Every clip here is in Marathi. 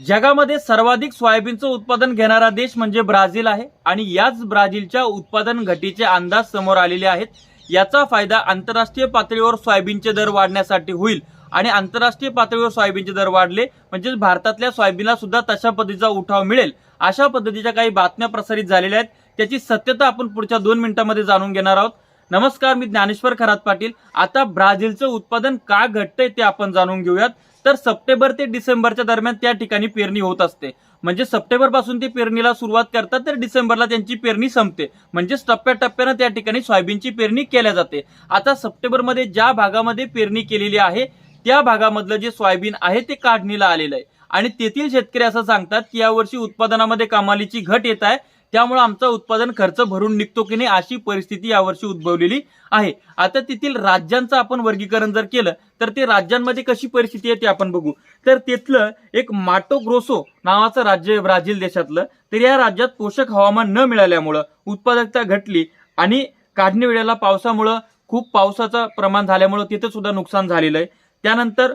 जगामध्ये सर्वाधिक सोयाबीनचं उत्पादन घेणारा देश म्हणजे ब्राझील आहे आणि याच ब्राझीलच्या उत्पादन घटीचे अंदाज समोर आलेले आहेत. याचा फायदा आंतरराष्ट्रीय पातळीवर सोयाबीनचे दर वाढण्यासाठी होईल आणि आंतरराष्ट्रीय पातळीवर सोयाबीनचे दर वाढले म्हणजेच भारतातल्या सोयाबीनला सुद्धा तशा पद्धतीचा उठाव मिळेल. अशा पद्धतीच्या काही बातम्या प्रसारित झालेल्या आहेत. त्याची सत्यता आपण पुढच्या दोन मिनिटांमध्ये जाणून घेणार आहोत. नमस्कार मी ज्ञानेश्वर खरात पाटील. आता ब्राझीलचं उत्पादन का घटतंय ते आपण जाणून घेऊयात. तर सप्टेंबर ते डिसेंबरच्या दरम्यान त्या ठिकाणी पेरणी होत असते. म्हणजे सप्टेंबरपासून ते पेरणीला सुरुवात करतात तर डिसेंबरला त्यांची पेरणी संपते. म्हणजेच टप्प्याटप्प्यानं त्या ठिकाणी सोयाबीनची पेरणी केल्या जाते. आता सप्टेंबरमध्ये ज्या भागामध्ये पेरणी केलेली आहे त्या भागामधलं जे सोयाबीन आहे ते काढणीला आलेलं आहे. आणि तेथील शेतकरी असं सांगतात की यावर्षी उत्पादनामध्ये कमालीची घट येत आहे. त्यामुळे आमचा उत्पादन खर्च भरून निघतो की नाही अशी परिस्थिती यावर्षी उद्भवलेली आहे. आता तेथील राज्यांचं आपण वर्गीकरण जर केलं तर ते राज्यांमध्ये कशी परिस्थिती आहे ते आपण बघू. तर तिथलं एक माटो ग्रोसो नावाचं राज्य आहे ब्राझील देशातलं. तर या राज्यात पोषक हवामान न मिळाल्यामुळं उत्पादकता घटली आणि काढणी वेळेला पावसामुळं खूप पावसाचं प्रमाण झाल्यामुळं तिथे सुद्धा नुकसान झालेलं आहे. त्यानंतर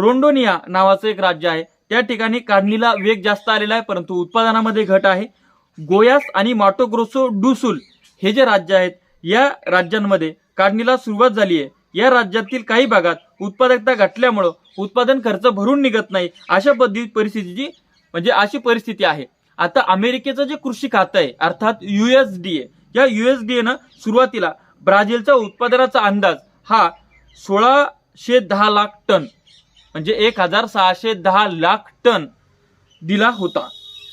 रोंडोनिया नावाचं एक राज्य आहे. त्या ठिकाणी काढणीला वेग जास्त आलेला आहे परंतु उत्पादनामध्ये घट आहे. गोयास आणि माटोग्रोसो डुसुल हे जे राज्य आहेत या राज्यांमध्ये काढणीला सुरुवात झाली आहे. या राज्यातील काही भागात उत्पादकता घटल्यामुळं उत्पादन खर्च भरून निघत नाही अशा पद्धती परिस्थितीची म्हणजे अशी परिस्थिती आहे. आता अमेरिकेचं जे कृषी खातं आहे अर्थात युएसडीए या युएसडीए न सुरुवातीला ब्राझीलचा उत्पादनाचा अंदाज हा सोळाशे दहा लाख टन म्हणजे एक हजार सहाशे दहा लाख टन दिला होता.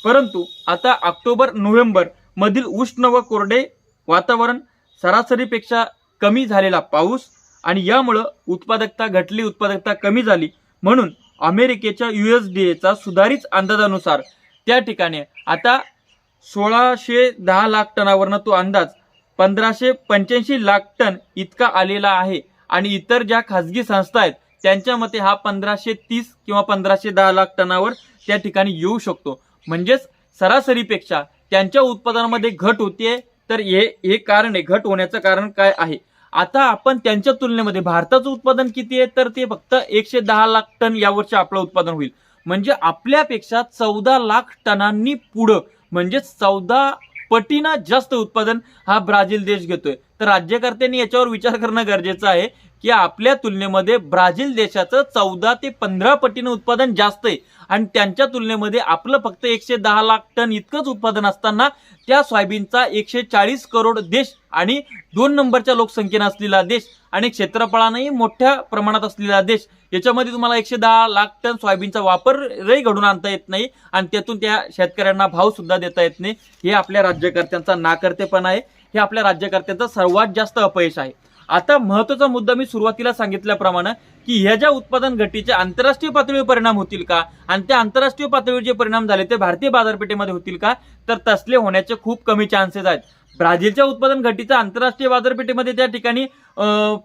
परंतु आता ऑक्टोबर नोव्हेंबर मधील उष्ण व कोरडे वातावरण सरासरीपेक्षा कमी झालेला पाऊस आणि यामुळं उत्पादकता घटली उत्पादकता कमी झाली म्हणून अमेरिकेच्या यू एस डी एचा सुधारित अंदाजानुसार त्या ठिकाणी आता सोळाशे दहा लाख टनावरनं तो अंदाज पंधराशे पंच्याऐंशी लाख टन इतका आलेला आहे आणि इतर ज्या खासगी संस्था आहेत त्यांच्या मते हा पंधराशे तीस किंवा पंधराशे दहा लाख टनावर त्या ठिकाणी येऊ शकतो. म्हणजेच सरासरीपेक्षा त्यांच्या उत्पादनामध्ये घट होतीये तर हे हे कारण आहे. घट होण्याचं कारण काय आहे? आता आपण त्यांच्या तुलनेमध्ये भारताचं उत्पादन किती आहे तर ते फक्त एकशे दहा लाख टन यावर्षी आपलं उत्पादन होईल. म्हणजे आपल्यापेक्षा चौदा लाख टनांनी पुढं म्हणजे चौदा पटीनं जास्त उत्पादन हा ब्राझील देश घेतोय. तर राज्यकर्त्यांनी याच्यावर विचार करणं गरजेचं आहे की आपल्या तुलनेमध्ये ब्राझील देशाचं चौदा ते पंधरा पटीनं उत्पादन जास्त आहे. आणि त्यांच्या तुलनेमध्ये आपलं फक्त एकशे दहा लाख टन इतकंच उत्पादन असताना त्या सोयाबीनचा एकशे चाळीस करोड देश आणि दोन नंबरच्या लोकसंख्येनं असलेला देश आणि क्षेत्रफळानंही मोठ्या प्रमाणात असलेला देश. याच्यामध्ये तुम्हाला एकशे दहा लाख टन सोयाबीनचा वापरही घडून आणता येत नाही आणि त्यातून त्या शेतकऱ्यांना भाव सुद्धा देता येत नाही. हे आपल्या राज्यकर्त्यांचा नाकर्तेपणा आहे. हे आपल्या राज्यकर्त्यांचं सर्वात जास्त अपयश आहे. आता महत्त्वाचा मुद्दा मी सुरुवातीला सांगितल्याप्रमाणे की ह्या ज्या उत्पादन घटीचे आंतरराष्ट्रीय पातळीवर परिणाम होतील का? आणि त्या आंतरराष्ट्रीय पातळीवर जे परिणाम झाले ते भारतीय बाजारपेठेमध्ये होतील का? तर तसले होण्याचे खूप कमी चान्सेस आहेत. ब्राझीलच्या उत्पादन घटीचा आंतरराष्ट्रीय बाजारपेठेमध्ये त्या ठिकाणी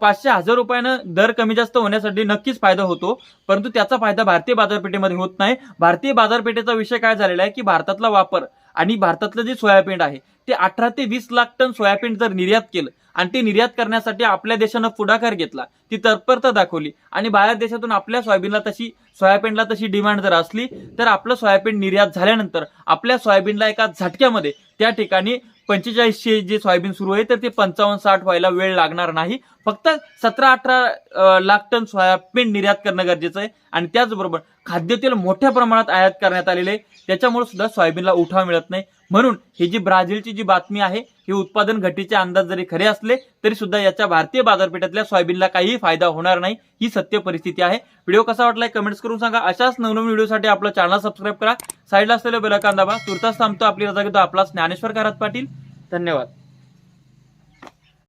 पाचशे हजार रुपयानं दर कमी जास्त होण्यासाठी नक्कीच फायदा होतो. परंतु त्याचा फायदा भारतीय बाजारपेठेमध्ये होत नाही. भारतीय बाजारपेठेचा विषय काय झालेला आहे की भारतातला वापर आणि भारतातलं जे सोयाबीन आहे ते अठरा ते वीस लाख टन सोयाबीन जर निर्यात केलं आणि ते निर्यात करण्यासाठी आपल्या देशानं पुढाकार घेतला ती तत्परता दाखवली. आणि बाहेर देशातून आपल्या सोयाबीनला तशी सोयाबीनला तशी डिमांड जर असली तर आपलं सोयाबीन निर्यात झाल्यानंतर आपल्या सोयाबीनला एका झटक्यामध्ये त्या ठिकाणी पंचेचाळीसशे जे सोयाबीन सुरू आहे तर ते पंचावन्न साठ व्हायला वेळ लागणार नाही. फक्त सतरा अठरा लाख टन सोयाबीन निर्यात करणं गरजेचं आहे. आणि त्याचबरोबर खाद्यतेल मोठ्या प्रमाणात आयात करण्यात आलेले आहे. त्याच्यामुळे सुद्धा सोयाबीनला उठाव मिळत नाही. म्हणून ही जी ब्राझीलची जी बातमी आहे ही उत्पादन घटीचे अंदाज जरी खरे असले तरी सुद्धा याच्या भारतीय बाजारपेठातल्या सोयाबीनला काहीही फायदा होणार नाही ही सत्य परिस्थिती आहे. व्हिडिओ कसा वाटलाय कमेंट्स करून सांगा. अशाच नवनवीन व्हिडिओसाठी आपलं चॅनल सबस्क्राईब करा. साईडला असलेलं बेलाकांदाबा तुर्तास थांबतो. आपली रजा घेतो आपला ज्ञानेश्वर करात पाटील. धन्यवाद.